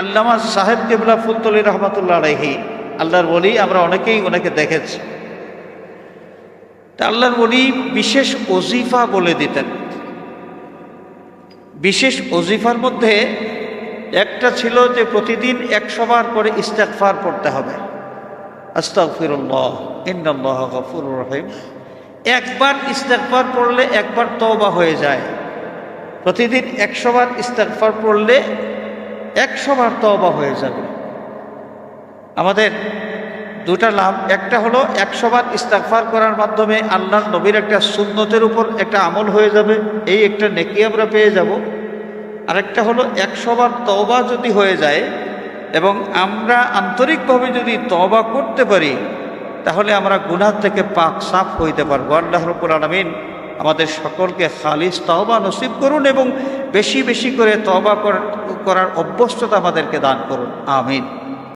আল্লামা সাহেব কেবলা ফুলতলি রহমতুল্লাহ আলহি আল্লাহর বলি আমরা অনেকেই ওনাকে দেখেছি। আল্লাহর বলি বিশেষ অজিফা বলে দিতেন। বিশেষ অজিফার মধ্যে একটা ছিল যে প্রতিদিন একশো বার করে ইস্তেকফার পড়তে হবে। আস্তাগফিরুল্লাহ রহিম। একবার ইস্তেকফার পড়লে একবার তওবা হয়ে যায়। প্রতিদিন একশো বার ইস্তেকফার পড়লে একশো বার তওবা হয়ে যাবে। আমাদের দুটা লাভ, একটা হলো একশো বার ইস্তেকফার করার মাধ্যমে আল্লাহ নবীর একটা সুন্নতের উপর একটা আমল হয়ে যাবে, এই একটা নেকি আমরা পেয়ে যাব। আরেকটা হলো একশো বার তওবা যদি হয়ে যায় এবং আমরা আন্তরিকভাবে যদি তওবা করতে পারি, তাহলে আমরা গুনাহ থেকে পাক সাফ হইতে পারব। আল্লাহ রব্বুল আলমিন আমাদের সকলকে খালিস তওবা নসিব করুন এবং বেশি বেশি করে তওবা করার অভ্যস্ততা আমাদেরকে দান করুন। আমিন।